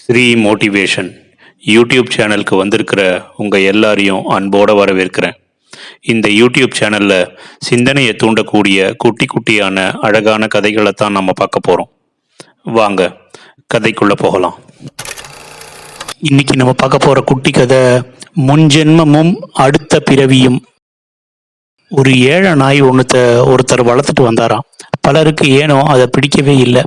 Sri motivation YouTube சேனலுக்கு வந்திருக்கிற உங்கள் எல்லாரையும் அன்போடு வரவேற்கிறேன். இந்த யூடியூப் சேனலில் சிந்தனையை தூண்டக்கூடிய குட்டி குட்டியான அழகான கதைகளை தான் நம்ம பார்க்க போகிறோம் வாங்க கதைக்குள்ளே போகலாம். இன்னைக்கு நம்ம பார்க்க போகிற குட்டி கதை முன்ஜென்மமும் அடுத்த பிறவியும். ஒரு ஏழை நாய் ஒன்றுத்த ஒருத்தர் வளர்த்துட்டு வந்தாராம். பலருக்கு ஏனோ அதை பிடிக்கவே இல்லை.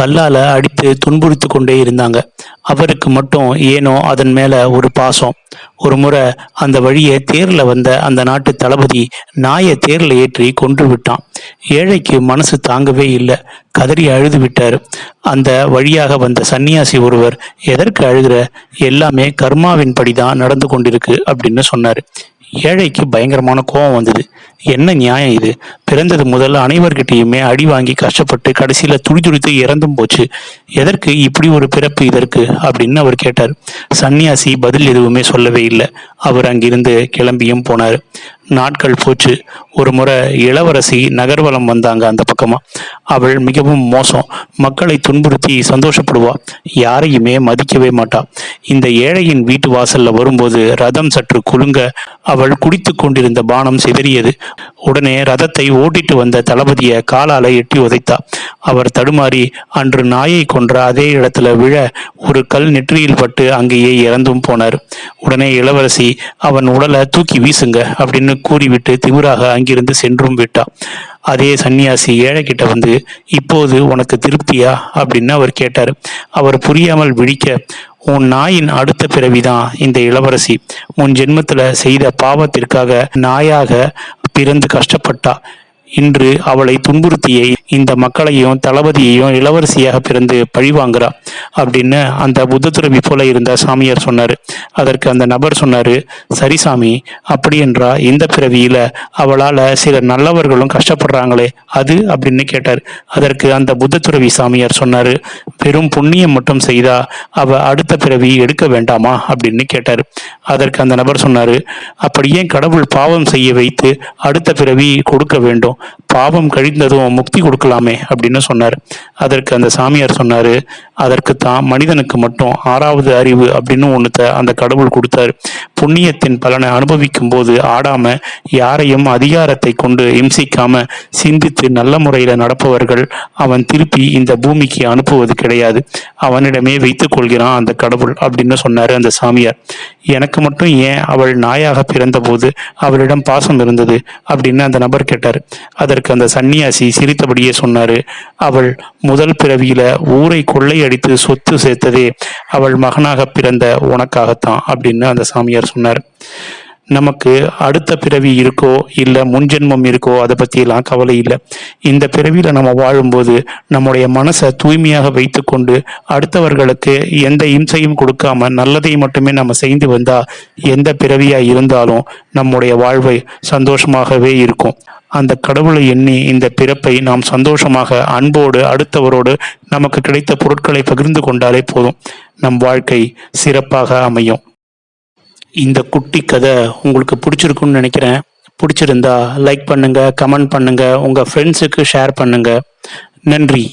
கல்லால் அடித்து துன்புறுத்தி கொண்டே இருந்தாங்க. அவருக்கு மட்டும் ஏனோ அதன் மேலே ஒரு பாசம். ஒரு முறை அந்த வழியை தேரில் வந்த அந்த நாட்டு தளபதி நாயை தேரில் ஏற்றி கொன்று விட்டான். ஏழைக்கு மனசு தாங்கவே இல்லை. கதறி அழுது விட்டார். அந்த வழியாக வந்த சன்னியாசி ஒருவர் எதற்கு அழுகிற? எல்லாமே கர்மாவின் படிதான் நடந்து கொண்டிருக்கு அப்படின்னு சொன்னார். ஏழைக்கு பயங்கரமான கோபம் வந்தது. என்ன நியாயம் இது? பிறந்தது முதல்ல அனைவர்கிட்டயுமே அடி வாங்கி கஷ்டப்பட்டு கடைசியில் துடி துடித்து இறந்தும் போச்சு. எதற்கு இப்படி ஒரு பிறப்பு இதற்கு? அப்படின்னு அவர் கேட்டார். சன்னியாசி பதில் எதுவுமே சொல்லவே இல்லை. அவர் அங்கிருந்து கிளம்பியும் போனார். நாட்கள் போச்சு. ஒரு முறை இளவரசி நகர்வலம் வந்தாங்க அந்த பக்கமா. அவள் மிகவும் மோசம். மக்களை துன்புறுத்தி சந்தோஷப்படுவா. யாரையுமே மதிக்கவே மாட்டா. இந்த ஏழையின் வீட்டு வாசல்ல வரும்போது ரதம் சற்று குலுங்க அவள் குடித்து கொண்டிருந்த பானம் சிதறியது. உடனே ரதத்தை ஓட்டிட்டு வந்த தளபதியை காலால எட்டி உதைத்தா. அவர் தடுமாறி அன்று நாயை கொன்ற அதே இடத்துல விழ ஒரு கல் நெற்றியில் பட்டு அங்கேயே இறந்தும் போனார். உடனே இளவரசி அவன் உடலை தூக்கி வீசுங்க அப்படின்னு கூறிவிட்டு திமிராக அங்கிருந்து சென்றும் விட்டா அதே சன்னியாசி ஏழை கிட்ட வந்து இப்போது உனக்கு திருப்தியா? அப்படின்னு அவர் கேட்டார். அவர் புரியாமல் விழிக்க உன் நாயின் அடுத்த பிறவிதான் இந்த இளவரசி. உன் ஜென்மத்துல செய்த பாவத்திற்காக நாயாக பிறந்து கஷ்டப்பட்டா. இன்று அவளை துன்புறுத்திய இந்த மக்களையும் தளபதியையும் இளவரசியாக பிறந்து பழிவாங்குறா அப்படின்னு அந்த புத்த துறவி போல இருந்த சாமியார் சொன்னாரு. அதற்கு அந்த நபர் சொன்னாரு சரி சாமி அப்படி என்றா இந்த பிறவியில அவளால சில நல்லவர்களும் கஷ்டப்படுறாங்களே அது அப்படின்னு கேட்டார். அதற்கு அந்த புத்த துறவி சாமியார் சொன்னாரு வெறும் புண்ணியம் மட்டும் செய்தா அவ அடுத்த பிறவி எடுக்க வேண்டாமா? அப்படின்னு கேட்டார். அதற்கு அந்த நபர் சொன்னாரு அப்படியே கடவுள் பாவம் செய்ய வைத்து அடுத்த பிறவி கொடுக்க வேண்டும். பாவம் கழிந்ததும் முக்தி கொடுக்க கொடுக்கலாமே அப்படின்னு சொன்னார். அதற்கு அந்த சாமியார் சொன்னாரு அதற்கு தான் மனிதனுக்கு மட்டும் ஆறாவது அறிவு அப்படின்னு ஒன்றுத்த அந்த கடவுள் கொடுத்தாரு. புண்ணியத்தின் பலனை அனுபவிக்கும் போது ஆடாம யாரையும் அதிகாரத்தை கொண்டு இம்சிக்காம சிந்தித்து நல்ல முறையில நடப்பவர்கள் அவன் திருப்பி இந்த பூமிக்கு அனுப்புவது கிடையாது. அவனிடமே வைத்துக் கொள்கிறான் அந்த கடவுள் அப்படின்னு சொன்னாரு அந்த சாமியார். எனக்கு மட்டும் ஏன் அவள் நாயாக பிறந்தபோது அவளிடம் பாசம் இருந்தது அப்படின்னு அந்த நபர் கேட்டார். அதற்கு அந்த சன்னியாசி சிரித்தபடியே சொன்னாரு. அவள் முதல் பிறவியில ஊரை அடித்து சொத்து சேர்த்ததே அவள் மகனாக பிறந்த உனக்காகத்தான் அப்படின்னு அந்த சாமியார் சொன்னார். நமக்கு அடுத்த பிறவி இருக்கோ இல்லை முன்ஜென்மம் இருக்கோ அதை பற்றியெல்லாம் கவலை இல்லை. இந்த பிறவியில் நம்ம வாழும்போது நம்முடைய மனசை தூய்மையாக வைத்துக்கொண்டு அடுத்தவர்களுக்கு எந்த இம்சையும் கொடுக்காம நல்லதை மட்டுமே நம்ம செய்து வந்தால் எந்த பிறவியாக இருந்தாலும் நம்முடைய வாழ்வை சந்தோஷமாகவே இருக்கும். அந்த கடவுளை எண்ணி இந்த பிறப்பை நாம் சந்தோஷமாக அன்போடு அடுத்தவரோடு நமக்கு கிடைத்த பொருட்களை பகிர்ந்து கொண்டாலே போதும். நம் வாழ்க்கை சிறப்பாக அமையும். இந்த குட்டி கதை உங்களுக்கு பிடிச்சிருக்குன்னு நினைக்கிறேன். பிடிச்சிருந்தா லைக் பண்ணுங்க கமெண்ட் பண்ணுங்க உங்க ஃப்ரெண்ட்ஸுக்கு ஷேர் பண்ணுங்க. நன்றி.